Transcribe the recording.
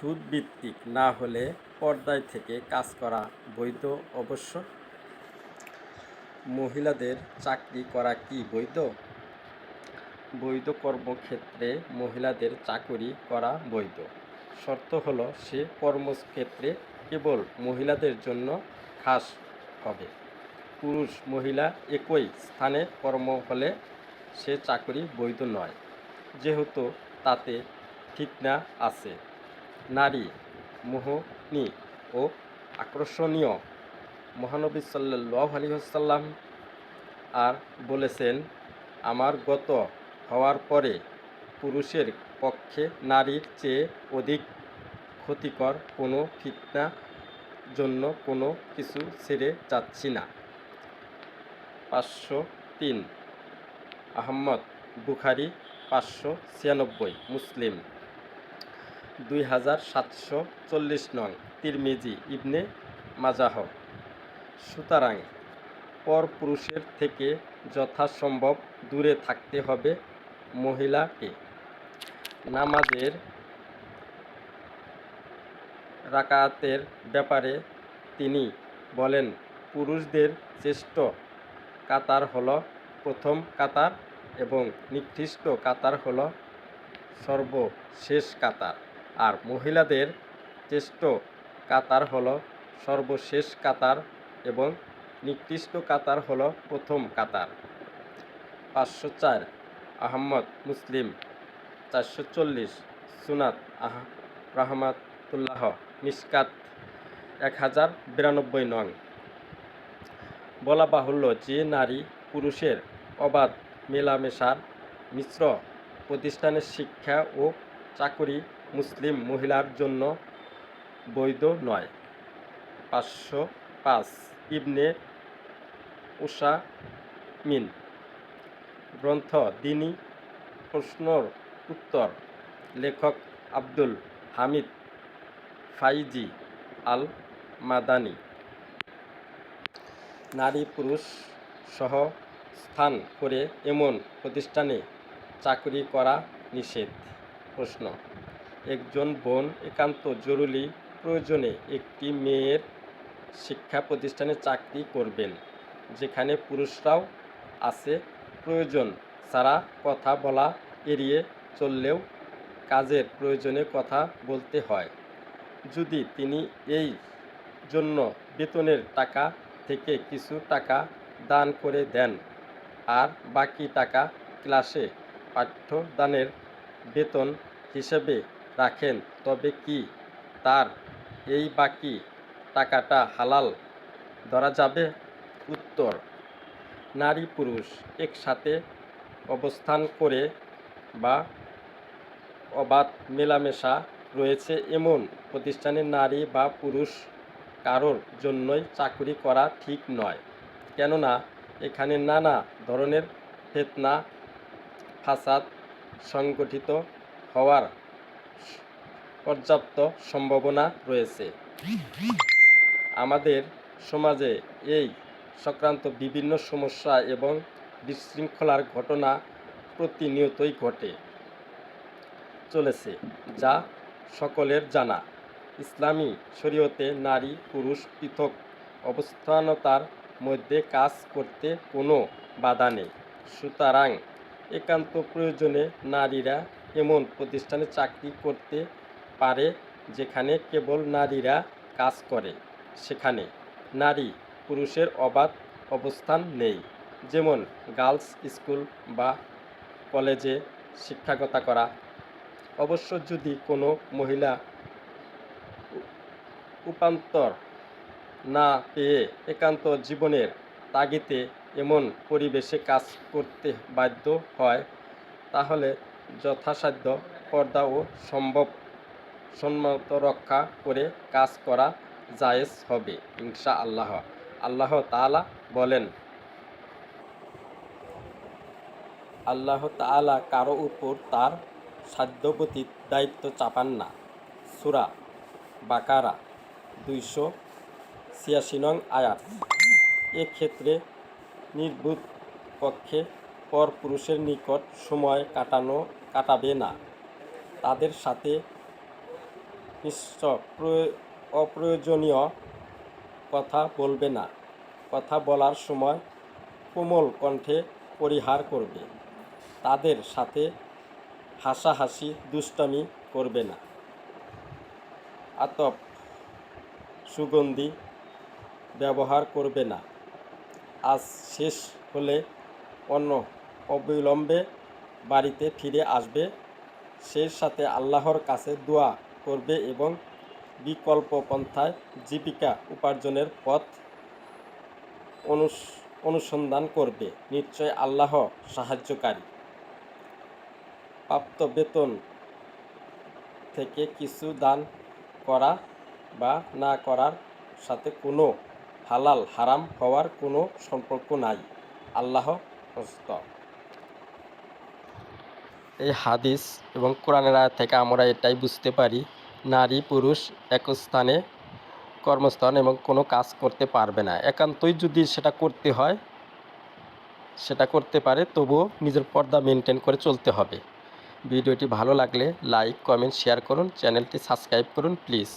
সুদভিত্তিক না হলে পর্দায় থেকে কাজ করা বৈধ অবশ্য? মহিলাদের চাকরি করা কি বৈধ? বৈধ কর্মক্ষেত্রে মহিলাদের চাকরি করা বৈধ। শর্ত হলো, সে কর্মক্ষেত্রে কেবল মহিলাদের জন্য খাস হবে। পুরুষ মহিলা একই স্থানে কর্ম হলে সে চাকরি বৈধ নয়। যেহেতু তাতে ফিতনা আছে। নারী মোহনী ও আকর্ষণীয়। মহানবী সাল্লাহ আলহিহাসাল্লাম আর বলেছেন, আমার গত হওয়ার পরে পুরুষের পক্ষে নারীর চেয়ে অধিক ক্ষতিকর কোনো ফিতনা জন্য কোনো কিছু ছেড়ে যাচ্ছি না। পাঁচশো তিন। আহম্মদ বুখারি পাঁচশো ছিয়ানব্বই। মুসলিম। দুই হাজার সাতশো চল্লিশ নং তিরমিজি ইবনে মাজাহ। সুতরাং পরপুরুষের থেকে যথাসম্ভব দূরে থাকতে হবে মহিলাকে। নামাজের রাকাতের ব্যাপারে তিনি বলেন, পুরুষদের শ্রেষ্ঠ কাতার হল প্রথম কাতার এবং নিকৃষ্ট কাতার হল সর্বশেষ কাতার। আর মহিলাদের শ্রেষ্ঠ কাতার হলো সর্বশেষ কাতার এবং নিকৃষ্ট কাতার হলো প্রথম কাতার। পাঁচশো চার, আহম্মদ মুসলিম। চারশো চল্লিশ, সুনাত আহ, রহমাতুল্লাহ, মিসকাত এক হাজার বিরানব্বই নং। বলা বাহুল্য যে নারী পুরুষের অবাধ মেলামেশার মিশ্র প্রতিষ্ঠানের শিক্ষা ও চাকুরি মুসলিম মহিলার জন্য বৈধ নয়। পাঁচশো পাঁচ ইবনে উষা মিন গ্রন্থ দিনী প্রশ্নর উত্তর। লেখক আব্দুল হামিদ ফাইজি আল মাদানি নারী পুরুষ সহ স্থান করে এমন প্রতিষ্ঠানে চাকরি করা নিষেধ। প্রশ্ন একজন বোন একান্ত জরুরি প্রয়োজনে একটি মেয়ের শিক্ষা প্রতিষ্ঠানে চাকরি করবেন, যেখানে পুরুষরাও আছে। প্রয়োজন ছাড়া কথা বলা এড়িয়ে চললেও কাজের প্রয়োজনে কথা বলতে হয়। যদি তিনি এই জন্য বেতনের টাকা থেকে কিছু টাকা দান করে দেন আর বাকি টাকা ক্লাসে পাঠ্যদানের বেতন হিসেবে রাখেন, তবে কি তার এই বাকি টাকাটা হালাল? ধরা যাবে? উত্তর, নারী পুরুষ একসাথে অবস্থান করে বা অবাধ মেলামেশা রয়েছে এমন প্রতিষ্ঠানে নারী বা পুরুষ কারোর জন্যই চাকরি করা ঠিক নয়। কেননা, এখানে নানা ধরনের ফেতনা, ফাসাদ সংগঠিত হওয়ার পর্যাপ্ত সম্ভাবনা রয়েছে। আমাদের সমাজে এই সংক্রান্ত বিভিন্ন সমস্যা এবং বিশৃঙ্খলার ঘটনা প্রতিনিয়তই ঘটে চলেছে, যা সকলের জানা। ইসলামী শরীয়তে নারী, পুরুষ, পৃথক অবস্থানতার মধ্যে কাজ করতে কোনো বাধা নেই। সুতরাং একান্ত প্রয়োজনে নারীরা এমন প্রতিষ্ঠানে চাকরি করতে পারে যেখানে কেবল নারীরা কাজ করে। সেখানে নারী পুরুষের অবাধ অবস্থান নেই। যেমন গার্লস স্কুল বা কলেজে শিক্ষকতা করা। অবশ্য যদি কোনো মহিলা উপান্তর না পেয়ে একান্ত জীবনের তাগিদে এমন পরিবেশে কাজ করতে বাধ্য হয়, তাহলে যথাসাধ্য পর্দাও সম্ভব সম্মত রক্ষা করে কাজ করা জায়েজ হবে ইনশা আল্লাহ আল্লাহ তাআলা বলেন, আল্লাহ তাআলা কারও উপর তার সাধ্যবতীত দায়িত্ব চাপান না। সুরা বাকারা, দুইশো ছিয়াশি নং আয়াত। এক্ষেত্রে নির্বুত পক্ষে পর পুরুষের নিকট সময় কাটানো কাটাবে না। তাদের সাথে নিশ্চ অপ্রয়োজনীয় কথা বলবে না। কথা বলার সময় কোমল কণ্ঠে পরিহার করবে। তাদের সাথে হাসাহাসি, দুষ্টামি করবে না। আতপ সুগন্ধি ব্যবহার করবে না। আজ শেষ হলে অন্য অবিলম্বে বাড়িতে ফিরে আসবে। সেই সাথে আল্লাহর কাছে দোয়া করবে এবং বিকল্প পন্থায় জীবিকা উপার্জনের পথ অনুস- অনুসন্ধান করবে। নিশ্চয় আল্লাহ সাহায্যকারী। প্রাপ্ত বেতন থেকে কিছু দান করা বা না করার সাথে কোনো হালাল, হারাম হওয়ার কোনো সম্পর্ক নাই। আল্লাহ এই হাদিস এবং কোরআনের আয়াত থেকে আমরা এটাই বুঝতে পারি নারী, পুরুষ এক স্থানে কর্মস্থান এবং কোনো কাজ করতে পারবে না। একান্তই যদি সেটা করতে হয়, সেটা করতে পারে, তবুও নিজের পর্দা মেনটেন করে চলতে হবে। ভিডিওটি ভালো লাগলে লাইক কমেন্ট শেয়ার করুন, চ্যানেলটি সাবস্ক্রাইব করুন প্লিজ